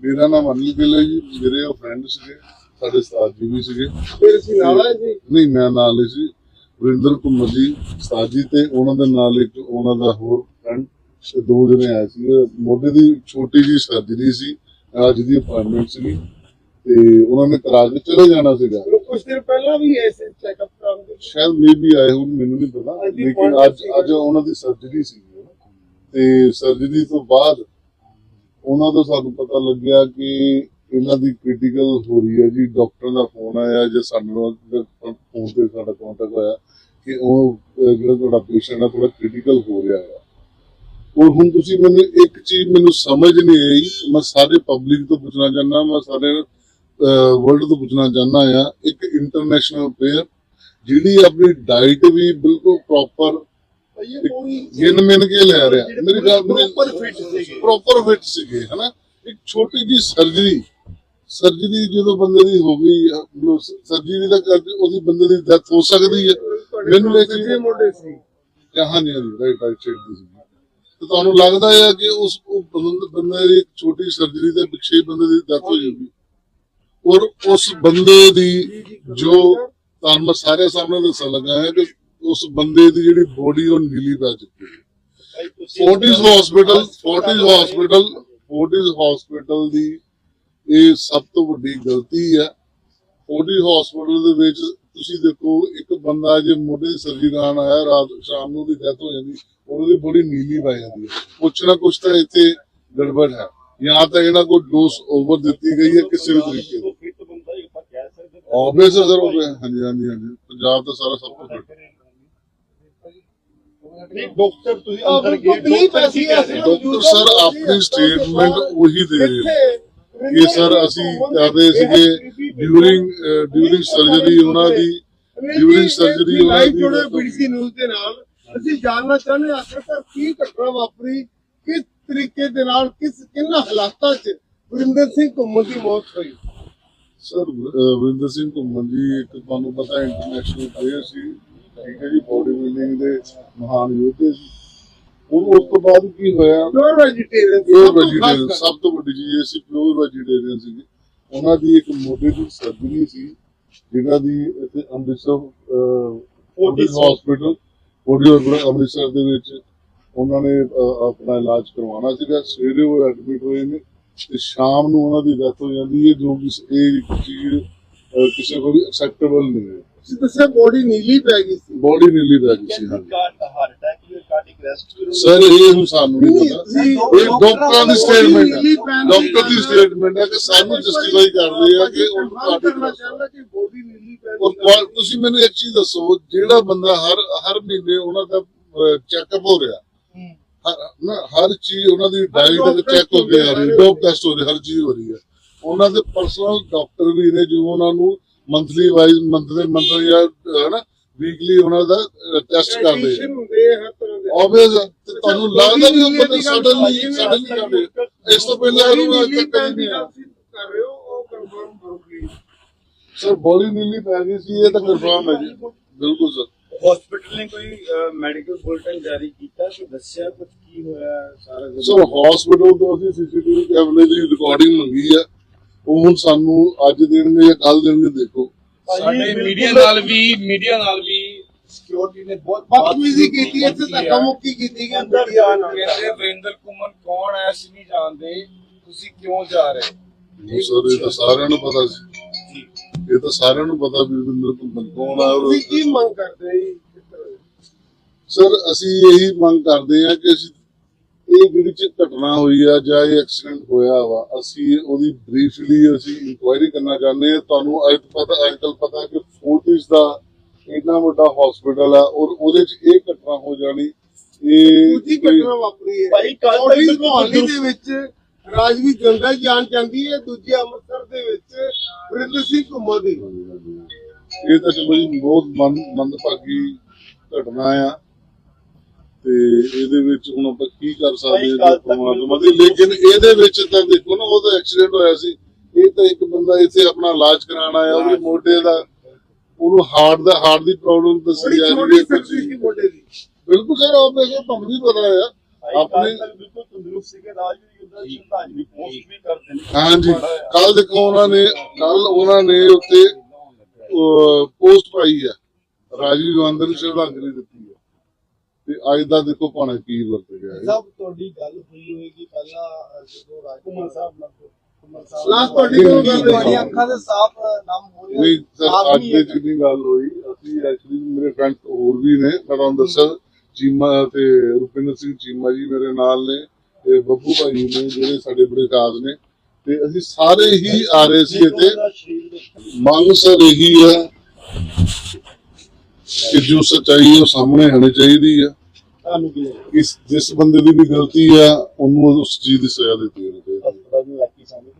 ਮੇਰਾ ਨਾਮ ਅਨਿਲ ਗਿੱਲ ਹੈ ਜੀ। ਮੇਰੇ ਉਹ ਫਰੈਂਡ ਸੀਗੇ ਸਾਡੇ ਉਸਤਾਦ ਜੀ ਵੀ ਸੀਗੇ। ਫਿਰ ਅਸੀਂ ਨਾਲ ਆਏ ਜੀ ਨਹੀਂ ਮੈਂ ਨਾਲ ਹੀ ਸੀ। ਵਰਿੰਦਰ ਕੁਮਾਰ ਜੀ ਉਸਤਾਦ ਜੀ ਤੇ ਉਹਨਾਂ ਦੇ ਨਾਲ ਇੱਕ ਉਹਨਾਂ ਦਾ ਹੋਰ ਫਰੈਂਡ ਦੋ ਜਣੇ ਆਏ ਸੀ ਮੋਢੇ ਦੀ ਛੋਟੀ ਜੀ ਸਰਜਰੀ ਸੀ ਅੱਜ ਦੀ ਅਪਾਇੰਟਮੈਂਟ ਸੀਗੀ। ਤੇ ਉਹਨਾਂ ਨੇ ਕਰਾ ਕੇ ਚਲੇ ਜਾਣਾ ਸੀਗਾ। ਕੁਝ ਦਿਨ ਪਹਿਲਾਂ ਵੀ ਐਸੇ ਚੈੱਕਅਪ ਕਰਾਉਂਦੇ ਸ਼ਾਇਦ ਮੇਬੀ ਆਏ ਹੁਣ ਮੈਨੂੰ ਨਹੀਂ ਪਤਾ। ਦੀ ਲੇਕਿਨ ਅੱਜ। ਅੱਜ ਉਹਨਾਂ ਦੀ ਸਰਜਰੀ ਸੀ ਤੇ ਸਰਜਰੀ ਤੋਂ ਬਾਅਦ ਉਹਨਾਂ ਤੋਂ ਸਾਨੂੰ ਪਤਾ ਲੱਗਿਆ ਕਿ ਇਹਨਾਂ ਦੀ ਕ੍ਰਿਟੀਕਲ ਹੋ ਰਹੀ ਹੈ ਜੀ। ਡਾਕਟਰ ਦਾ ਫੋਨ ਆਇਆ ਜਾਂ ਸਾਨੂੰ ਫੋਨ ਤੇ ਸਾਡਾ ਕੰਟੈਕਟ ਹੋਇਆ ਕਿ ਉਹ ਜਿਹੜਾ ਤੁਹਾਡਾ ਪੇਸ਼ੈਂਟ ਹੈ ਥੋੜਾ ਕ੍ਰਿਟੀਕਲ ਹੋ ਰਿਹਾ ਹੈ। ਔਰ ਹੁਣ ਤੁਸੀਂ ਮੈਨੂੰ ਇੱਕ ਚੀਜ਼ ਮੈਨੂੰ ਸਮਝ ਨਹੀਂ ਆਈ। ਮੈਂ ਸਾਰੇ ਪਬਲਿਕ ਤੋਂ ਪੁੱਛਣਾ ਚਾਹੁੰਦਾ, ਮੈਂ ਸਾਰੇ ਵਰਲਡ ਤੋਂ ਪੁੱਛਣਾ ਚਾਹੁੰਦਾ ਆ ਇੱਕ ਇੰਟਰਨੈਸ਼ਨਲ ਪਲੇਅਰ ਜਿਹੜੀ ਆਪਣੀ ਡਾਈਟ ਵੀ ਬਿਲਕੁਲ ਪ੍ਰੋਪਰ ਗਿਣ ਮਿਣ ਕੇ ਲੈ ਰਿਹਾ। ਮੇਰੀ ਗੱਲ ਪ੍ਰੋਪਰ ਫਿਟ ਸੀਗੇ। ਪ੍ਰੋਪਰ ਫਿਟ ਸੀਗੇ ਹਨਾ? ਇੱਕ ਛੋਟੀ ਜੀ ਸਰਜਰੀ ਸਰਜਰੀ ਜਦੋਂ ਬੰਦੇ ਦੀ ਹੋ ਗਈ ਸਰਜਰੀ ਦਾ ਕਰਕੇ ਉਹਦੀ ਬੰਦੇ ਦੀ ਡੈਥ ਹੋ ਸਕਦੀ ਹੈ। ਮੈਨੂੰ ਇਹ ਚੀਜ਼ ਸੱਜੇ ਮੋਢੇ ਸੀ? ਕਹਾਣੀ ਰਾਈਟ ਰਾਈਟ ਸਾਈਡ ਦੀ ਸੀ ਤੇ ਤੁਹਾਨੂੰ ਲੱਗਦਾ ਹੈ ਕਿ ਉਸ ਉਹ ਬੰਦੇ ਦੀ ਛੋਟੀ ਸਰਜਰੀ ਦੇ ਪਿੱਛੇ ਹੀ ਬੰਦੇ ਦੀ ਡੈਥ ਹੋ ਜਾਊਗੀ ਔਰ ਉਸ ਬੰਦੇ ਦੀ ਜੋ ਤੁਹਾਨੂੰ ਸਾਰੇ ਸਾਹਮਣੇ ਦੱਸਣ ਲੱਗਾ ਹੈ ਕਿ ਉਸ ਬੰਦੇ ਦੀ ਜਿਹੜੀ ਬੋਡੀ ਉਹ ਨੀਲੀ ਪੈ ਚੁੱਕੀ ਹੈ। Fortis hospital Fortis hospital Fortis hospital ਦੀ ਇਹ ਸਭ ਤੋਂ ਵੱਡੀ ਗਲਤੀ ਹੈ। ਫੋਰਟਿਸ ਹਸਪੀਟਲ ਦੇ ਵਿੱਚ ਤੁਸੀਂ ਦੇਖੋ ਇੱਕ ਬੰਦਾ ਜੇ ਮੋਢੇ ਦੀ ਸਰਜਰੀ ਕਰਾਉਣ ਆਇਆ ਰਾਤ ਸ਼ਾਮ ਨੂੰ ਦੀ ਡੈਥ ਹੋ ਜਾਂਦੀ ਉਹਦੀ ਬੋਡੀ ਨੀਲੀ ਪੈ ਜਾਂਦੀ ਹੈ। ਕੁਛ ਨਾ ਕੁਛ ਤਾਂ ਇੱਥੇ ਗੜਬੜ ਹੈ। ਜਾਂ ਤਾਂ ਇਹਨਾਂ ਕੋਲ ਡੋਸ ਓਵਰ ਦਿੱਤੀ ਗਈ ਹੈ ਕਿਸੇ ਵੀ ਤਰੀਕੇ ਦੀ ਆਬਵੀਅਸ ਸਰ ਹਾਂਜੀ ਹਾਂਜੀ ਹਾਂਜੀ। ਪੰਜਾਬ ਦਾ ਸਾਰਾ ਸਭ ਕੁਝ ਨਹੀਂ ਡਾਕਟਰ ਤੁਸੀਂ ਅੰਦਰ ਗਏ ਡਾਕਟਰ ਕੀ ਕਹਿ ਰਹੇ ਡਾਕਟਰ ਸਰ ਆਪਣੀ ਸਟੇਟਮੈਂਟ ਉਹੀ ਦੇ ਰਹੇ ਨੇ ਕਿ ਸਰ ਅਸੀਂ ਕਰਦੇ ਸੀਗੇ ਡਿਊਰਿੰਗ ਡਿਊਰਿੰਗ ਸਰਜਰੀ ਉਹਨਾਂ ਦੀ ਡਿਊਰਿੰਗ ਸਰਜਰੀ ਉਹਨਾਂ ਲਾਈਵ ਦੀ ਜੁੜੇ ਬੀਸੀ ਨਿਊਜ਼ ਦੇ ਨਾਲ। ਅਸੀਂ ਜਾਣਨਾ ਚਾਹੁੰਦੇ ਹਾਂ ਆਖਰਕਾਰ ਕੀ ਘਟਨਾ ਵਾਪਰੀ ਕਿਸ ਤਰੀਕੇ ਦੇ ਨਾਲ ਕਿਸ ਕਿੰਨਾ ਹਾਲਾਤਾਂ 'ਚ ਵਰਿੰਦਰ ਸਿੰਘ ਘੁੰਮਣ ਦੀ ਮੌਤ ਹੋਈ? ਸਰ ਵਰਿੰਦਰ ਸਿੰਘ ਘੁੰਮਣ ਜੀ ਇੱਕ ਤੁਹਾਨੂੰ ਪਤਾ ਇੰਟਰਨੈਸ਼ਨਲ ਪਲੇਅਰ ਸੀ। ਠੀਕ ਹੈ ਜੀ ਬੋਡੀ ਬਿਲਡਿੰਗ ਦੇ ਮਹਾਨ ਯੋਧੇ ਸੀ। ਹੁਣ ਉਸ ਤੋਂ ਬਾਅਦ ਕੀ ਹੋਇਆ? ਪਿਓਰ ਵੈਜੀਟੇਰੀਅਨ ਪਿਓਰ ਵੈਜੀਟੇਰੀਅਨ ਸਭ ਤੋਂ ਵੱਡੀ ਚੀਜ਼ ਇਹ ਸੀ ਪਿਓਰ ਵੈਜੀਟੇਰੀਅਨ ਸੀਗੇ ਉਹਨਾਂ ਦੀ ਇੱਕ ਮੋਢੇ ਦੀ ਸਰਜਰੀ ਸੀ ਜਿਹੜਾ ਦੀ ਇੱਥੇ Amritsar Fortis hospital Fortis Amritsar ਦੇ ਵਿੱਚ ਉਹਨਾਂ ਨੇ ਆਪਣਾ ਇਲਾਜ ਕਰਵਾਉਣਾ ਸੀਗਾ। ਸਵੇਰੇ ਉਹ ਐਡਮਿਟ ਹੋਏ ਨੇ ਤੇ ਸ਼ਾਮ ਨੂੰ ਉਹਨਾਂ ਦੀ ਡੈਥ ਹੋ ਜਾਂਦੀ ਹੈ ਜੋ ਕਿ ਇਹ ਚੀਜ਼ ਕਿਸੇ ਕੋਲ ਵੀ ਐਕਸੈਪਟੇਬਲ ਨਹੀਂ ਹੈ। ਤੁਸੀਂ ਦੱਸਿਆ ਬੋਡੀ ਨੀਲੀ ਪੈ ਗਈ ਸੀ। ਬੋਡੀ ਨੀਲੀ ਪੈ ਗਈ ਸੀ ਹਾਂਜੀ। Heart attack cardiac arrest sir ਇਹ ਹੁਣ ਸਾਨੂੰ ਨਹੀਂ ਪਤਾ। ਇਹ ਡਾਕਟਰਾਂ ਦੀ ਸਟੇਟਮੈਂਟ ਹੈ। ਡਾਕਟਰ ਦੀ ਸਟੇਟਮੈਂਟ ਹੈ ਕਿ ਸਾਨੂੰ ਜਸਟੀਫਾਈ ਕਰਦੇ ਆ ਕਿ ਉਹ ਕਰਨਾ ਤੁਹਾਡੀ ਚਾਹੁੰਦਾ ਕਿ ਬੋਡੀ ਨੀਲੀ ਪੈ ਤੁਸੀਂ ਮੈਨੂੰ ਇੱਕ ਚੀਜ਼ ਦੱਸੋ ਜਿਹੜਾ ਬੰਦਾ ਹਰ ਹਰ ਮਹੀਨੇ ਉਹਨਾਂ ਦਾ ਚੈੱਕਅਪ ਹੋ ਰਿਹਾ। ਹਰ- ਨਾ ਹਰ ਚੀਜ਼ ਉਹਨਾਂ ਦੀ ਡਾਈਟ ਦੇ ਚੈੱਕ ਹੋ ਰਿਹਾ ਹੈ। ਡੋਪ ਟੈਸਟ ਹੋ ਰਿਹਾ ਹਰ ਚੀਜ਼ ਹੋ ਰਹੀ ਹੈ। ਉਹਨਾਂ ਦੇ ਪਰਸਨਲ ਡਾਕਟਰ ਵੀ ਨੇ ਜੋ ਉਹਨਾਂ ਨੂੰ ਮੰਥਲੀ ਵਾਈਜ਼ ਮੰਥਲੀ ਮੰਥਲੀ ਜਾਂ ਹੈ ਨਾ ਵੀਕਲੀ ਉਹਨਾਂ ਦਾ ਟੈਸਟ ਕਰਦੇ ਆਬਵੀਅਸ ਤੁਹਾਨੂੰ ਲੱਗਦਾ ਵੀ ਉਹ ਬੰਦੇ ਸਾਡੇ ਲਈ ਸਾਡੇ ਲਈ ਕਰਦੇ ਇਸ ਤੋਂ ਪਹਿਲਾਂ ਉਹਨੂੰ ਨਹੀਂ ਕਰ ਰਹੇ ਹੋ ਉਹ ਕਨਫਰਮ ਸਰ ਬੋਲੀ ਨੀਲੀ ਪੈ ਗਈ ਸੀ ਇਹ ਤਾਂ ਕਨਫਰਮ ਹੈ ਜੀ। ਬਿਲਕੁਲ ਸਰ। ਹਸਪੀਟਲ ਨੇ ਕੋਈ ਮੈਡੀਕਲ ਬੁਲੇਟਿਨ ਜਾਰੀ ਕੀਤਾ ਕੋਈ ਦੱਸਿਆ ਕੁਝ ਕੀ ਹੋਇਆ ਸਾਰਾ ਸਰ ਹਸਪੀਟਲ ਤੋਂ ਅਸੀਂ ਸੀਸੀਟੀਵੀ ਕੈਮਰੇ ਦੀ ਰਿਕਾਰਡਿੰਗ ਮੰਗੀ ਆ। ਉਹ ਹੁਣ ਸਾਨੂੰ ਅੱਜ ਦੇਣਗੇ ਜਾਂ ਕੱਲ ਦੇਣਗੇ ਦੇਖੋ। ਸਾਡੇ ਮੀਡੀਆ ਨਾਲ ਵੀ ਮੀਡੀਆ ਨਾਲ ਵੀ ਸਿਕਿਉਰਿਟੀ ਨੇ ਬਹੁਤ ਬਦਤਮੀਜ਼ੀ ਕੀਤੀ ਇੱਥੇ ਧੱਕਾ ਮੁੱਕੀ ਕੀਤੀ ਗਈ ਮੀਡੀਆ ਨਾਲ ਕਹਿੰਦੇ ਵਰਿੰਦਰ ਕੁਮਨ ਕੌਣ ਐ ਅਸੀਂ ਨਹੀਂ ਜਾਣਦੇ। ਤੁਸੀਂ ਕਿਉਂ ਜਾ ਰਹੇ ਸਰ ਇਹ ਤਾਂ ਸਾਰਿਆਂ ਨੂੰ ਪਤਾ ਸੀ। ਇਹ ਤਾਂ ਸਾਰਿਆਂ ਨੂੰ ਪਤਾ ਵੀ ਰਵਿੰਦਰ ਘੁੰਮਣ ਕੌਣ ਆ ਤੁਸੀਂ ਕੀ ਮੰਗ ਕਰਦੇ ਜੀ? ਸਰ ਅਸੀਂ ਇਹੀ ਮੰਗ ਕਰਦੇ ਆ ਕਿ ਅਸੀਂ ਇਹ ਜਿਹੜੀ ਚ ਘਟਨਾ ਹੋਈ ਆ ਜਾਂ ਇਹ ਐਕਸੀਡੈਂਟ ਹੋਇਆ ਵਾ ਅਸੀਂ ਉਹਦੀ ਬਰੀਫਲੀ ਅਸੀਂ ਇਨਕੁਆਇਰੀ ਕਰਨਾ ਚਾਹੁੰਦੇ ਆ ਤੁਹਾਨੂੰ ਅੱਜ ਪਤਾ ਅੱਜ ਕੱਲ ਪਤਾ ਕਿ ਫੋਰਟਿਸ ਦਾ ਇੰਨਾ ਵੱਡਾ ਹਸਪੀਟਲ ਆ ਔਰ ਉਹਦੇ ਚ ਇਹ ਘਟਨਾ ਹੋ ਜਾਣੀ। ਇਹ ਕੋਈ- ਘਟਨਾ ਵਾਪਰੀ ਹੈ। ਭਾਈ, ਤੱਕ ਬਿਲਕੁਲ ਮੁਹੱਲੇ ਦੇ ਵਿੱਚ ਰਾਜਵੀਰ ਜੰਗਲ ਜਾਣ ਜਾਂਦੀ ਹੈ ਦੂਜੀ ਅੰਮ੍ਰਿਤਸਰ ਦੇ ਵਿੱਚ ਵਰਿੰਦਰ ਸਿੰਘ ਘੁੰਮਣ ਦੀ। ਇਹ ਤਾਂ ਚਲੋ ਜੀ ਬਹੁਤ ਮੰਦ ਮੰਦਭਾਗੀ ਘਟਨਾ ਆ। ਤੇ ਇਹਦੇ ਵਿੱਚ ਹੁਣ ਆਪਾਂ ਕੀ ਕਰ ਸਕਦੇ ਹਾਂ ਪਰਮਾਤਮਾ ਦੀ ਲੇਕਿਨ ਇਹਦੇ ਵਿੱਚ ਤਾਂ ਦੇਖੋ ਨਾ ਉਹਦਾ ਐਕਸੀਡੈਂਟ ਹੋਇਆ ਸੀ। ਇਹ ਤਾਂ ਇੱਕ ਬੰਦਾ ਇੱਥੇ ਆਪਣਾ ਇਲਾਜ ਕਰਾਉਣ ਆਇਆ ਉਹਦੇ ਮੋਢੇ ਦਾ ਉਹਨੂੰ ਹਾਰਟ ਦਾ ਹਾਰਟ ਦੀ ਪ੍ਰੋਬਲਮ ਦੱਸੀ ਜਾ ਰਹੀ ਹੈ ਬਿਲਕੁਲ ਸਰ ਉਹ ਮੇਰੇ ਤੁਹਾਨੂੰ ਵੀ ਪਤਾ ਆ ਆਪਣੇ- ਬਿਲਕੁਲ ਤੰਦਰੁਸਤ ਸੀਗੇ ਰਾਜਵੀਰ ਯੁੱਧਾ ਸ਼ਰਧਾਂਜਲੀ ਪੋਸਟ ਵੀ ਕਰਦੇ ਨੇ। ਹਾਂਜੀ। ਕੱਲ ਦੇਖੋ ਉਹਨਾਂ ਨੇ ਕੱਲ ਉਹਨਾਂ ਨੇ ਉੱਤੇ ਪੋਸਟ ਪਾਈ ਹੈ। ਰਾਜੀਵ ਗਾਂਧੀ ਨੂੰ ਸ਼ਰਧਾਂਜਲੀ ਦਿੱਤੀ ਹੈ। ਤੇ ਅੱਜ ਦਾ ਦੇਖੋ ਭਾਣਾ ਕੀ ਵਰਤ ਗਿਆ ਹੈ। ਸਭ ਤੁਹਾਡੀ ਗੱਲ ਹੋਈ ਹੋਏਗੀ ਪਹਿਲਾਂ ਜਦੋਂ ਰਾਜਕੁਮਾਰ ਸਾਹਿਬ ਨਾਲ ਕੁਮਾਰ ਸਾਹਿਬ ਲਾਸਟ ਤੁਹਾਡੀ ਗੱਲ ਹੋਈ। ਤੁਹਾਡੀਆਂ ਅੱਖਾਂ ਦੇ ਸਾਫ਼ ਨਾਮ ਹੋ ਰਿਹਾ। ਨਹੀਂ ਸਰ ਅੱਜ ਦੇ ਜਿੰਨੀ ਗੱਲ ਹੋਈ। ਅਸੀਂ ਐਕਚੁਅਲੀ ਮੇਰੇ ਫਰੈਂਡ ਹੋਰ ਵੀ ਨੇ ਤੁਹਾਨੂੰ ਦੱਸਿਆ ਚੀਮਾ ਤੇ ਰੁਪਿੰਦਰ ਸਿੰਘ ਚੀਮਾ ਜੀ ਮੇਰੇ ਨਾਲ ਨੇ ਤੇ ਬੱਬੂ ਭਾਈ ਨੇ ਜਿਹੜੇ ਸਾਡੇ ਬੜੇ ਖਾਸ ਨੇ। ਤੇ ਅਸੀਂ ਸਾਰੇ ਹੀ ਆ ਰਹੇ ਸੀ ਇੱਥੇ ਮੰਗ ਸਰ ਇਹੀ ਹੈ ਕਿ ਜੋ ਸੱਚਾਈ ਹੈ ਉਹ ਸਾਹਮਣੇ ਆਣੀ ਚਾਹੀਦੀ ਹੈ। ਤੁਹਾਨੂੰ ਕੀ ਲੱਗਦਾ? ਇਸ ਜਿਸ ਬੰਦੇ ਦੀ ਵੀ ਗਲਤੀ ਹੈ ਉਹਨੂੰ ਉਸ ਚੀਜ਼ ਦੀ ਸਜ਼ਾ ਦਿੱਤੀ ਚਾਹੀਦੀ ਹੈ। ਹਸਪਤਾਲ ਨੂੰ ਲੱਗੀ ਸਮਝ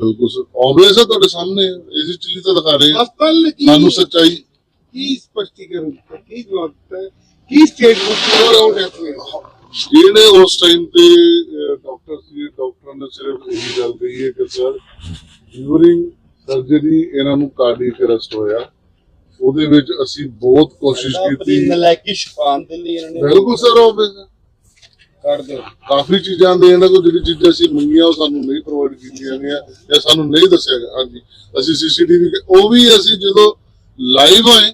ਬਿਲਕੁਲ ਸਰ ਆਬਵੀਅਸ ਹੈ ਤੁਹਾਡੇ ਸਾਹਮਣੇ। ਇਸੇ ਚੀਜ਼ ਤਾਂ ਦਿਖਾ ਰਹੇ ਹਾਂ। ਹਸਪਤਾਲ ਨੇ ਕੀ ਸਾਨੂੰ ਸੱਚਾਈ ਕੀ ਸਪਸ਼ਟੀਕਰਨ ਦਿੱਤਾ? ਕੀ ਜਵਾਬ ਦਿੱਤਾ? ਹੈ? ਕੀ ਸਟੇਟਮੈਂਟ ਹੋਰ ਆਊਟ ਹੈ ਜਿਹੜੇ ਉਸ ਟਾਈਮ ਤੇ ਡਾਕਟਰ ਸੀ ਡਾਕਟਰਾਂ ਨੇ ਸਿਰਫ ਇਹੀ ਗੱਲ ਕਹੀ ਹੈ ਕਿ ਸਰ ਡਿਊਰਿੰਗ ਸਰਜਰੀ ਇਹਨਾਂ ਨੂੰ ਕਾਰਡੀਅਕ ਅਰੈਸਟ ਹੋਇਆ। ਉਹਦੇ ਵਿੱਚ ਅਸੀਂ ਬਹੁਤ ਕੋਸ਼ਿਸ਼ ਕੀਤੀ। ਨਲਾਇਕੀ ਸ਼ਫਾਨ ਦੇ ਲਈ ਇਹਨਾਂ ਨੇ ਬਿਲਕੁਲ ਸਰ ਆਬਵੀਅਸ ਕੱਢ ਦਿਓ। ਕਾਫੀ ਚੀਜ਼ਾਂ ਦੇ ਇਹਨਾਂ ਕੋਲ ਜਿਹੜੀ ਚੀਜ਼ਾਂ ਅਸੀਂ ਮੰਗੀਆਂ ਉਹ ਸਾਨੂੰ ਨਹੀਂ ਪ੍ਰੋਵਾਈਡ ਕੀਤੀਆਂ ਗਈਆਂ ਜਾਂ ਸਾਨੂੰ ਨਹੀਂ ਦੱਸਿਆ ਗਿਆ। ਹਾਂਜੀ। ਅਸੀਂ ਸੀਸੀਟੀਵੀ ਉਹ ਵੀ ਅਸੀਂ ਜਦੋਂ ਲਾਈਵ ਆਏ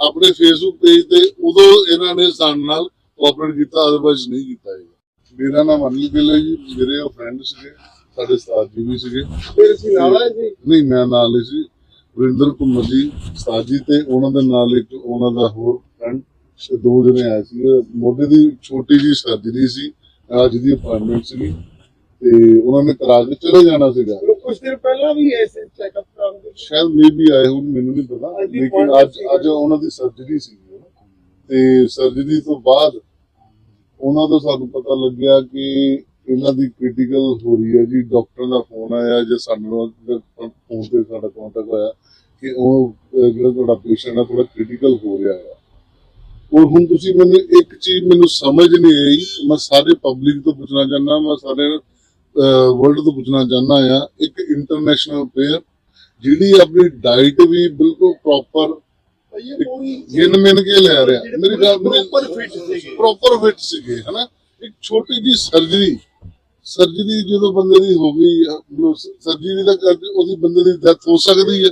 ਆਪਣੇ ਫੇਸਬੁੱਕ ਪੇਜ ਤੇ ਉਦੋਂ ਇਹਨਾਂ ਨੇ ਸਾਡੇ ਨਾਲ ਕੋਆਪਰੇਟ ਕੀਤਾ ਅਦਰਵਾਈਜ਼ ਨਹੀਂ ਕੀਤਾ ਹੈਗਾ। ਮੇਰਾ ਨਾਮ ਅਨਿਲ ਗਿੱਲ ਹੈ ਜੀ। ਮੇਰੇ ਉਹ ਫਰੈਂਡ ਸੀਗੇ ਸਾਡੇ ਸਾਥ ਜੀ ਵੀ ਸੀਗੇ। ਫਿਰ ਅਸੀਂ ਨਾਲ ਆਏ ਜੀ ਨਹੀਂ ਮੈਂ ਨਾਲ ਸੀ। ਵਰਿੰਦਰ ਕੁਮਾਰ ਜੀ ਸਾਥ ਜੀ ਤੇ ਉਹਨਾਂ ਦੇ ਨਾਲ ਇੱਕ ਉਹਨਾਂ ਦਾ ਹੋਰ ਫਰੈਂਡ ਦੋ ਜਣੇ ਆਏ ਸੀ। ਮੋਢੇ ਦੀ ਛੋਟੀ ਜੀ ਸਰਜਰੀ ਸੀ ਅੱਜ ਦੀ ਅਪਾਇੰਟਮੈਂਟ ਸੀਗੀ। ਤੇ ਉਹਨਾਂ ਨੇ ਕਰਾ ਕੇ ਚਲੇ ਜਾਣਾ ਸੀਗਾ। ਕੁਝ ਦਿਨ ਪਹਿਲਾਂ ਵੀ ਐਸੇ ਚੈੱਕਅਪ ਕਰਾਉਂਦੇ ਸੀ। ਸ਼ਾਇਦ ਮੇਬੀ ਆਏ ਹੁਣ ਮੈਨੂੰ ਨਹੀਂ ਪਤਾ। ਲੇਕਿਨ ਅੱਜ ਅੱਜ ਉਹਨਾਂ ਦੀ ਸਰਜਰੀ ਸੀ ਤੇ ਸਰਜਰੀ ਤੋਂ ਬਾਅਦ ਉਹਨਾਂ ਤੋਂ ਸਾਨੂੰ ਪਤਾ ਲੱਗਿਆ ਕਿ ਇਹਨਾਂ ਦੀ ਕ੍ਰਿਟੀਕਲ ਹੋ ਰਹੀ ਹੈ ਜੀ। ਡਾਕਟਰ ਦਾ ਫੋਨ ਆਇਆ ਜੇ ਸਾਨੂੰ ਫੋਨ ਤੇ ਸਾਡਾ ਕੰਟੈਕਟ ਹੋਇਆ ਕਿ ਉਹ ਜਿਹੜਾ ਤੁਹਾਡਾ ਪੇਸ਼ੈਂਟ ਹੈ ਥੋੜਾ ਕ੍ਰਿਟੀਕਲ ਹੋ ਰਿਹਾ ਹੈ। ਔਰ ਹੁਣ ਤੁਸੀਂ ਮੈਨੂੰ ਇੱਕ ਚੀਜ਼ ਮੈਨੂੰ ਸਮਝ ਨਹੀਂ ਆਈ। ਮੈਂ ਸਾਰੇ ਪਬਲਿਕ ਤੋਂ ਪੁੱਛਣਾ ਚਾਹੁੰਦਾ ਮੈਂ ਸਾਰੇ ਵਰਲਡ ਤੋਂ ਪੁੱਛਣਾ ਚਾਹੁੰਦਾ ਆ ਇੱਕ ਇੰਟਰਨੈਸ਼ਨਲ ਪਲੇਅਰ ਜਿਹੜੀ ਆਪਣੀ ਡਾਈਟ ਵੀ ਬਿਲਕੁਲ ਪ੍ਰੋਪਰ ਭਾਈ ਇਹ ਪੂਰੀ ਗਿਣ ਮਿਣ ਕੇ ਲੈ ਰਿਹਾ। ਮੇਰੀ ਗੱਲ ਪ੍ਰੋਪਰ ਫਿਟ ਸੀਗੇ। ਪ੍ਰੋਪਰ ਫਿਟ ਸੀਗੇ ਹਨਾ? ਇੱਕ ਛੋਟੀ ਜੀ ਸਰਜਰੀ ਸਰਜਰੀ ਜਦੋਂ ਬੰਦੇ ਦੀ ਹੋ ਗਈ ਸਰਜਰੀ ਦਾ ਕਰਕੇ ਉਹਦੀ ਬੰਦੇ ਦੀ ਡੈਥ ਹੋ ਸਕਦੀ ਹੈ।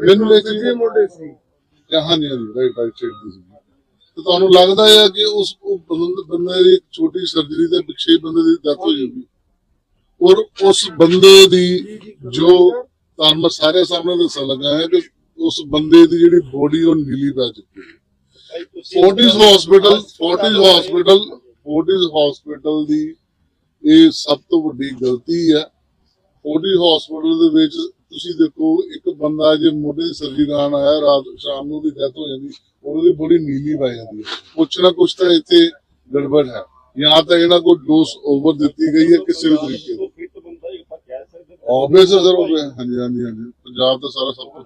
ਮੈਨੂੰ ਇਹ ਚੀਜ਼ ਮੋਢੇ ਸੀ। ਕਹਾਂ ਨਹੀਂ ਰਾਈਟ ਰਾਈਟ ਸਾਈਡ ਦੀ ਸੀ ਤੇ ਤੁਹਾਨੂੰ ਲੱਗਦਾ ਹੈ ਕਿ ਉਸ ਬੰਦੇ ਦੀ ਛੋਟੀ ਸਰਜਰੀ ਦੇ ਪਿੱਛੇ ਬੰਦੇ ਦੀ ਡੈਥ ਹੋ ਜਾਊਗੀ ਔਰ ਉਸ ਬੰਦੇ ਦੀ ਜੋ ਤੁਹਾਨੂੰ ਮੈਂ ਸਾਰੇ ਸਾਹਮਣੇ ਦੱਸਣ ਲੱਗਾ ਹੈ ਕਿ ਉਸ ਬੰਦੇ ਦੀ ਜਿਹੜੀ ਬੋਡੀ ਉਹ ਨੀਲੀ ਪੈ ਚੁੱਕੀ ਹੈ। Fortis hospital Fortis hospital Fortis hospital ਦੀ ਇਹ ਸਭ ਤੋਂ ਵੱਡੀ ਗਲਤੀ ਹੈ। ਫੋਰਟਿਸ ਹਸਪੀਟਲ ਦੇ ਵਿੱਚ ਤੁਸੀਂ ਦੇਖੋ ਇੱਕ ਬੰਦਾ ਜੇ ਮੋਢੇ ਦੀ ਸਰਜਰੀ ਕਰਾਉਣ ਆਇਆ ਰਾਤ ਸ਼ਾਮ ਨੂੰ ਉਹਦੀ ਡੈਥ ਹੋ ਜਾਂਦੀ ਉਹਦੀ ਬੋਡੀ ਨੀਲੀ ਪੈ ਜਾਂਦੀ ਹੈ। ਕੁਛ ਨਾ ਕੁਛ ਤਾਂ ਇੱਥੇ ਗੜਬੜ ਹੈ। ਜਾਂ ਤਾਂ ਇਹਨਾਂ ਕੋਲ ਡੋਸ ਓਵਰ ਦਿੱਤੀ ਗਈ ਹੈ ਕਿਸੇ ਵੀ ਤਰੀਕੇ ਦੀ ਹੀ ਹਾਂ। ਆਬਵੀਅਸ ਸਰ ਹੋ ਗਿਆ ਹਾਂਜੀ ਹਾਂਜੀ ਹਾਂਜੀ। ਪੰਜਾਬ ਦਾ ਸਾਰਾ ਸਭ ਕੁਝ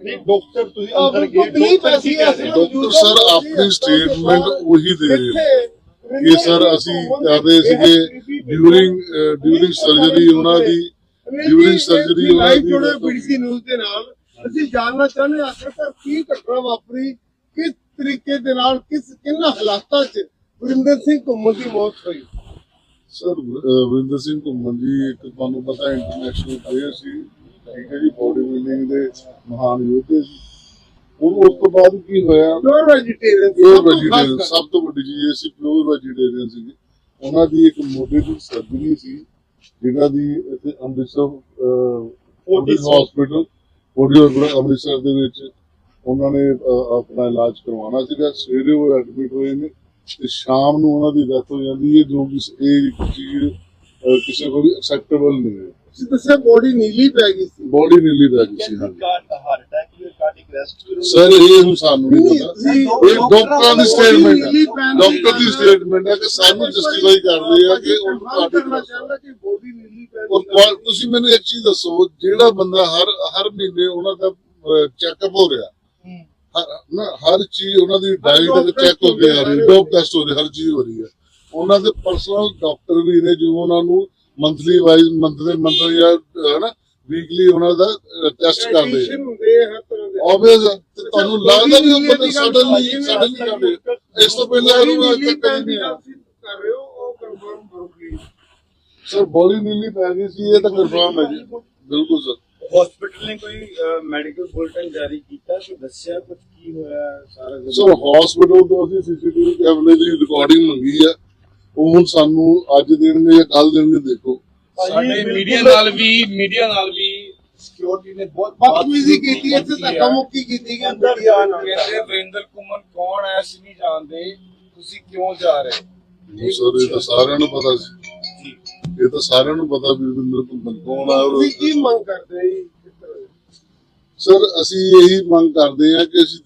ਨਹੀਂ ਡਾਕਟਰ ਤੁਸੀਂ ਅੰਦਰ ਗਏ ਡਾਕਟਰ ਹੈ। ਸਰ ਆਪਣੀ ਸਟੇਟਮੈਂਟ ਉਹੀ ਦੇ ਰਹੇ ਨੇ ਕਿ ਸਰ ਅਸੀਂ ਕਰ ਰਹੇ ਸੀਗੇ ਡਿਊਰਿੰਗ ਡਿਊਰਿੰਗ ਸਰਜਰੀ ਉਹਨਾਂ ਦੀ ਡਿਊਰਿੰਗ ਸਰਜਰੀ ਉਹਨਾਂ ਦੀ ਜੁੜੇ ਬੀਡੀਸੀ ਨਿਊਜ਼ ਦੇ ਨਾਲ। ਅਸੀਂ ਜਾਣਨਾ ਚਾਹੁੰਦੇ ਹਾਂ ਆਖਿਰਕਾਰ ਕੀ ਘਟਨਾ ਵਾਪਰੀ? ਕਿਸ ਤਰੀਕੇ ਦੇ ਨਾਲ ਕਿਸ ਕਿੰਨਾ ਹਾਲਾਤਾਂ 'ਚ ਵਰਿੰਦਰ ਸਿੰਘ ਘੁੰਮਣ ਦੀ ਮੌਤ ਹੋਈ? ਸਰ ਵਿੰਦਰ ਸਿੰਘ ਘੁੰਮਣ ਜੀ ਇੱਕ ਤੁਹਾਨੂੰ ਪਤਾ ਇੰਟਰਨੈਸ਼ਨਲ ਪਲੇਅਰ ਸੀ। ਠੀਕ ਹੈ ਜੀ ਬੋਡੀ ਬਿਲਡਿੰਗ ਦੇ ਮਹਾਨ ਯੋਧੇ ਸੀ। ਹੁਣ ਉਸ ਤੋਂ ਬਾਅਦ ਕੀ ਹੋਇਆ? ਪਿਓਰ ਵੈਜੀਟੇਰੀਅਨ ਪਿਓਰ ਵੈਜੀਟੇਰੀਅਨ ਸਭ ਤੋਂ ਵੱਡੀ ਚੀਜ਼ ਇਹ ਸੀ ਪਿਓਰ ਵੈਜੀਟੇਰੀਅਨ ਸੀ ਉਹਨਾਂ ਦੀ ਇੱਕ ਮੋਢੇ ਦੀ ਸਰਜਰੀ ਸੀ ਜਿਹੜਾ ਦੀ ਇੱਥੇ Amritsar Fortis hospital Fortis Amritsar ਦੇ ਵਿੱਚ ਉਹਨਾਂ ਨੇ ਆਪਣਾ ਇਲਾਜ ਕਰਵਾਉਣਾ ਸੀਗਾ। ਸਵੇਰੇ ਉਹ ਐਡਮਿਟ ਹੋਏ ਨੇ ਤੇ ਸ਼ਾਮ ਨੂੰ ਉਹਨਾਂ ਦੀ ਡੈਥ ਹੋ ਜਾਂਦੀ ਹੈ ਜੋ ਕਿ ਇਹ ਚੀਜ਼ ਕਿਸੇ ਕੋਲ ਵੀ ਐਕਸੈਪਟੇਬਲ ਨਹੀਂ ਹੈ। ਤੁਸੀਂ ਦੱਸਿਆ ਬੋਡੀ ਨੀਲੀ ਪੈ ਗਈ ਸੀ। ਬੋਡੀ ਨੀਲੀ ਪੈ ਗਈ ਸੀ ਹਾਂਜੀ ਕਾਰਡ ਹਾਰਟ ਅਟੈਕ ਜਾਂ ਕਾਰਡਿਕ ਅਰੈਸਟ ਸਰ ਇਹ ਹੁਣ ਸਾਨੂੰ ਨਹੀਂ ਪਤਾ। ਇਹ ਡਾਕਟਰਾਂ ਦੀ ਸਟੇਟਮੈਂਟ ਹੈ। ਦੀ ਡਾਕਟਰ ਦੀ ਸਟੇਟਮੈਂਟ ਹੈ ਕਿ ਸਾਨੂੰ ਜਸਟੀਫਾਈ ਕਰਦੇ ਆ ਕਿ ਉਹ confirm ਕਰਨਾ ਚਾਹੁੰਦਾ ਕਿ ਬੋਡੀ ਨੀਲੀ ਪੈਣ ਔਰ ਦੀ ਗੱਲ- ਕੁਆ- ਤੁਸੀਂ ਮੈਨੂੰ ਇੱਕ ਚੀਜ਼ ਦੱਸੋ ਜਿਹੜਾ ਬੰਦਾ ਹਰ ਹਰ ਮਹੀਨੇ ਉਹਨਾਂ ਦਾ ਚੈੱਕਅਪ ਹੋ ਰਿਹਾ ਹਰ- ਨਾ ਹਰ ਚੀਜ਼ ਉਹਨਾਂ ਦੀ ਡਾਈਟ doctor ਚੈੱਕ ਹੋ ਗਿਆ ਡੋਪ ਟੈਸਟ ਹੋ ਰਿਹਾ ਹਰ ਚੀਜ਼ ਹੋ ਰਹੀ ਹੈ। ਉਹਨਾਂ ਦੇ ਪਰਸਨਲ ਡਾਕਟਰ ਵੀ ਨੇ ਜੋ ਉਹਨਾਂ ਨੂੰ ਮੰਥਲੀ ਵਾਈਜ਼ ਮੰਥਲੀ ਮੰਥਲੀ ਜਾਂ ਹੈ ਨਾ ਵੀਕਲੀ ਉਹਨਾਂ ਦਾ ਟੈਸਟ ਕਰਦੇ ਆ। ਆ ਦੇ। ਆਬਵੀਅਸ ਤੁਹਾਨੂੰ ਲੱਗਦਾ ਵੀ ਉਹ ਬੰਦੇ ਸਾਡੇ ਲਈ ਸਾਡੇ ਲਈ ਜਾਂਦੇ ਇਸ ਤੋਂ ਪਹਿਲਾਂ ਉਹਨੂੰ ਅੱਜ ਤੱਕ ਕਦੀ ਨਹੀਂ ਕਰ ਰਹੇ ਹੋ ਉਹ ਕਨਫਰਮ ਕਰੋ ਪਲੀਜ਼ ਸਰ ਬੋਲੀ ਨੀਲੀ ਪੈ ਗਈ ਸੀ ਇਹ ਤਾਂ ਕਨਫਰਮ ਹੈ ਜੀ। ਬਿਲਕੁਲ ਸਰ। ਹਸਪੀਟਲ ਨੇ ਕੋਈ ਮੈਡੀਕਲ ਬੁਲਟਨ ਜਾਰੀ ਕੀਤਾ ਕੋਈ ਦੱਸਿਆ ਕੁਝ ਕੀ ਹੋਇਆ ਸਾਰਾ ਕੁਝ? ਸਰ ਹਸਪੀਟਲ ਤੋਂ ਅਸੀਂ ਸੀਸੀਟੀਵੀ ਕੈਮਰੇ ਦੀ ਰਿਕਾਰਡਿੰਗ ਮੰਗੀ ਹੈ ਉਹ ਹੁਣ ਸਾਨੂੰ ਅੱਜ ਦੇਣਗੇ ਜਾਂ ਕੱਲ ਦੇਣਗੇ ਦੇਖੋ। ਸਾਡੇ ਮੀਡੀਆ ਨਾਲ ਵੀ ਮੀਡੀਆ ਨਾਲ ਵੀ ਸਿਕਿਉਰਿਟੀ ਨੇ ਬਹੁਤ ਬਦਤਮੀਜ਼ੀ ਕੀਤੀ ਇੱਥੇ ਧੱਕਾ ਮੁੱਕੀ ਕੀਤੀ ਗਈ ਮੀਡੀਆ ਨਾਲ। ਕਹਿੰਦੇ ਵਰਿੰਦਰ ਕੁਮਨ ਕੌਣ ਹੈ ਅਸੀਂ ਨਹੀਂ ਜਾਣਦੇ ਤੁਸੀਂ ਕਿਉਂ ਜਾ ਰਹੇ? ਉਹ ਸਰ ਇਹ ਤਾਂ ਸਾਰਿਆਂ ਨੂੰ ਪਤਾ ਸੀ। ਇਹ ਤਾਂ ਸਾਰਿਆਂ ਨੂੰ ਪਤਾ ਵੀ ਰਵਿੰਦਰ ਕੁਮਾਰ ਕੌਣ ਆ ਔਰ ਤੁਸੀਂ ਕੀ ਮੰਗ ਕਰਦੇ ਜੀ? ਸਰ ਅਸੀਂ ਇਹੀ ਮੰਗ ਕਰਦੇ ਹਾਂ ਕਿ ਅਸੀਂ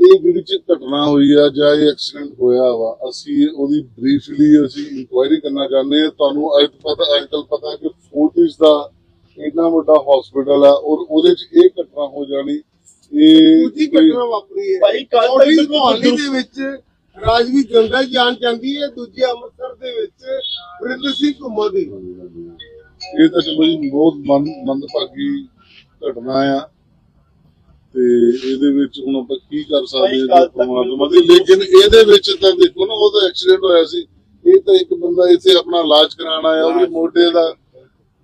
ਇਹ ਜਿਹੜੀ ਚ ਘਟਨਾ ਹੋਈ ਆ ਜਾਂ ਇਹ ਐਕਸੀਡੈਂਟ ਹੋਇਆ ਵਾ ਅਸੀਂ ਉਹਦੀ ਬਰੀਫਲੀ ਅਸੀਂ ਇਨਕੁਆਇਰੀ ਕਰਨਾ ਚਾਹੁੰਦੇ ਹਾਂ। ਤੁਹਾਨੂੰ ਅੱਜ ਪਤਾ ਅੱਜ ਕੱਲ ਪਤਾ ਕਿ ਫੋਰਟਿਸ ਦਾ ਇੰਨਾ ਵੱਡਾ ਹਸਪੀਟਲ ਆ ਔਰ ਉਹਦੇ ਚ ਇਹ ਘਟਨਾ ਹੋ ਜਾਣੀ। ਇਹ ਦੂਜੀ ਕੋਈ- ਘਟਨਾ ਵਾਪਰੀ ਹੈ। ਭਾਈ, ਇਸ ਤੱਕ ਮੁਹਾਲੀ ਦੇ ਵਿੱਚ ਰਾਜਵੀਰ ਜੰਦਲ ਜਾਨ ਜਾਂਦੀ ਹੈ ਦੂਜੀ ਅੰਮ੍ਰਿਤਸਰ ਦੇ ਵਿੱਚ ਵਰਿੰਦਰ ਸਿੰਘ ਘੁੰਮਣ ਦੀ। ਇਹ ਤਾਂ ਚਲੋ ਜੀ ਬਹੁਤ ਮੰਦ ਮੰਦਭਾਗੀ ਘਟਨਾ ਆ। ਤੇ ਇਹਦੇ ਵਿੱਚ ਹੁਣ ਆਪਾਂ ਕੀ ਕਰ ਸਕਦੇ ਹਾਂ ਪਰਮਾਤਮਾ ਦੀ? ਲੇਕਿਨ ਇਹਦੇ ਵਿੱਚ ਤਾਂ ਦੇਖੋ ਨਾ ਉਹਦਾ ਐਕਸੀਡੈਂਟ ਹੋਇਆ ਸੀ। ਇਹ ਤਾਂ ਇੱਕ ਬੰਦਾ ਇੱਥੇ ਆਪਣਾ ਇਲਾਜ ਕਰਾਉਣ ਆਇਆ ਉਹਦੇ ਮੋਢੇ ਦਾ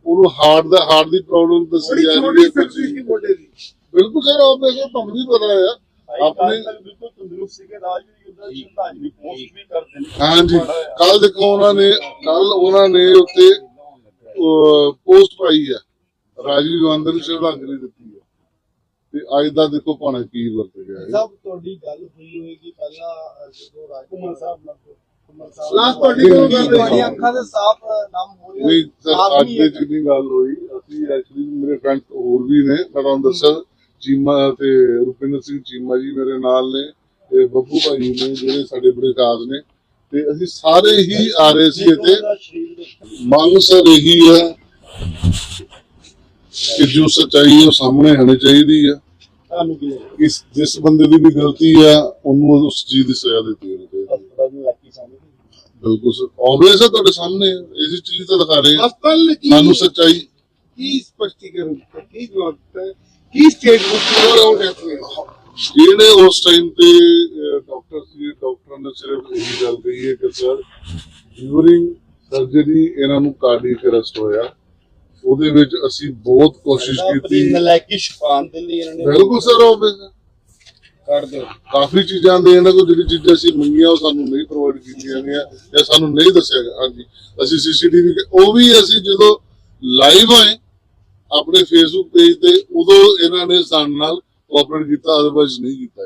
ਉਹਨੂੰ ਹਾਰਟ ਦਾ ਹਾਰਟ ਦੀ ਪ੍ਰੋਬਲਮ ਦੱਸੀ ਜਾ ਰਹੀ ਛੋਟੀ ਹੈ ਸਰਜਰੀ ਸੀ ਮੋਢੇ ਦੀ? ਬਿਲਕੁਲ ਸਰ ਆਪ ਦੇਖੋ ਤੁਹਾਨੂੰ ਵੀ ਪਤਾ ਆ। ਆਪਣੇ ਬਿਲਕੁਲ ਤੰਦਰੁਸਤ ਸੀਗੇ ਰਾਜਵੀਰ ਯੁੱਧਾ ਸ਼ਰਧਾਂਜਲੀ ਪੋਸਟ ਵੀ ਕਰਦੇ ਨੇ। ਹਾਂਜੀ। ਕੱਲ ਦੇਖੋ ਉਹਨਾਂ ਨੇ ਕੱਲ ਉਹਨਾਂ ਨੇ ਉੱਤੇ ਪੋਸਟ ਪਾਈ ਹੈ ਰਾਜੀਵ ਗਾਂਧੀ ਨੂੰ ਸ਼ਰਧਾਂਜਲੀ ਦਿੱਤੀ। ਹੈ ਤੇ ਅੱਜ ਦਾ ਦੇਖੋ ਭਾਣਾ ਕੀ ਵਰਤ ਗਿਆ ਹੈ ਸਭ ਤੁਹਾਡੀ ਗੱਲ ਹੋਈ ਹੋਏਗੀ ਪਹਿਲਾਂ ਜਦੋਂ ਰਾਜਕੁਮਾਰ ਸਾਹਿਬ ਨਾਲ ਕੁਮਾਰ ਸਾਹਿਬ ਲਾਸਟ ਤੁਹਾਡੀ ਕੋਲ ਗੱਲ ਹੋਈ? ਤੁਹਾਡੀਆਂ ਅੱਖਾਂ ਦੇ ਸਾਫ਼ ਨਾਮ ਹੋ ਰਿਹਾ। ਨਹੀਂ ਸਰ ਅੱਜ ਦੇ ਨਹੀਂ ਗੱਲ ਹੋਈ ਅਸੀਂ ਐਕਚੁਅਲੀ ਮੇਰੇ ਫਰੈਂਡ ਹੋਰ ਵੀ ਨੇ ਮੈਂ ਤੁਹਾਨੂੰ ਦੱਸਿਆ ਚੀਮਾ ਤੇ ਰੁਪਿੰਦਰ ਸਿੰਘ ਚੀਮਾ ਜੀ ਮੇਰੇ ਨਾਲ ਨੇ ਤੇ ਬੱਬੂ ਭਾਈ ਨੇ ਜਿਹੜੇ ਸਾਡੇ ਬੜੇ ਖਾਸ ਨੇ ਤੇ ਅਸੀਂ ਸਾਰੇ ਹੀ ਆ ਰਹੇ ਸੀ ਇੱਥੇ ਮੰਗ ਸਰ ਇਹੀ ਹੈ ਕਿ ਜੋ ਸੱਚਾਈ ਉਹ ਸਾਹਮਣੇ ਆਣੀ ਚਾਹੀਦੀ ਹੈ। ਤੁਹਾਨੂੰ ਕੀ ਲੱਗਦਾ? ਇਸ ਜਿਸ ਬੰਦੇ ਦੀ ਵੀ ਗਲਤੀ ਆ ਉਹਨੂੰ ਉਸ ਚੀਜ਼ ਦੀ ਸਜ਼ਾ ਦਿੱਤੀ ਜਾਣੀ ਚਾਹੀਦੀ ਹੈ। ਹਸਪਤਾਲ ਨੂੰ ਲੱਗੀ ਸਾਹਮਣੇ। ਬਿਲਕੁਲ ਸਰ ਆਬਵੀਅਸ ਹੈ ਤੁਹਾਡੇ ਸਾਹਮਣੇ ਇਸੇ ਚੀਜ਼ ਤਾਂ ਦਿਖਾ ਰਹੇ ਹਸਪਤਾਲ ਕੀ ਸਾਨੂੰ ਸੱਚਾਈ ਕੀ ਸਪਸ਼ਟੀਕਰਨ ਕੀ ਜਵਾਬ ਦਿੱਤਾ? ਕੀ ਸਟੇਟਮੈਂਟ ਅਰਾਊਂਡ ਹੈ ਜਿਹੜੇ ਉਸ ਟਾਈਮ ਤੇ ਡਾਕਟਰ ਸੀ ਡਾਕਟਰਾਂ ਨੇ ਸਿਰਫ ਇਹ ਗੱਲ ਕਹੀ ਹੈ ਕਿ ਸਰ ਡਿਊਰਿੰਗ ਸਰਜਰੀ ਇਹਨਾਂ ਨੂੰ ਕਾਰਡੀਅਕ ਅਰੈਸਟ ਹੋਇਆ। ਉਹਦੇ ਵਿੱਚ ਅਸੀਂ ਬਹੁਤ ਕੋਸ਼ਿਸ਼ ਕੀਤੀ। ਨਲਾਇਕੀ ਸ਼ਫਾਨ ਦੇ ਲਈ ਇਹਨਾਂ ਨੇ ਬਿਲਕੁਲ ਸਰ ਆਬਵੀਅਸ ਕਰ ਦਿਓ। ਕਾਫੀ ਚੀਜ਼ਾਂ ਦੇ ਇਹਨਾਂ ਕੋਲ ਜਿਹੜੀ ਚੀਜ਼ਾਂ ਅਸੀਂ ਮੰਗੀਆਂ ਉਹ ਸਾਨੂੰ ਨਹੀਂ ਪ੍ਰੋਵਾਈਡ ਕੀਤੀਆਂ ਗਈਆਂ ਜਾਂ ਸਾਨੂੰ ਨਹੀਂ ਦੱਸਿਆ ਗਿਆ। ਹਾਂਜੀ ਅਸੀਂ ਸੀਸੀਟੀਵੀ ਉਹ ਵੀ ਅਸੀਂ ਜਦੋਂ ਲਾਈਵ ਆਏ ਆਪਣੇ ਫੇਸਬੁੱਕ ਪੇਜ ਤੇ ਉਦੋਂ ਇਹਨਾਂ ਨੇ ਸਾਡੇ ਨਾਲ ਕੋਆਪਰੇਟ ਕੀਤਾ ਅਦਰਵਾਈਜ਼ ਨਹੀਂ ਕੀਤਾ।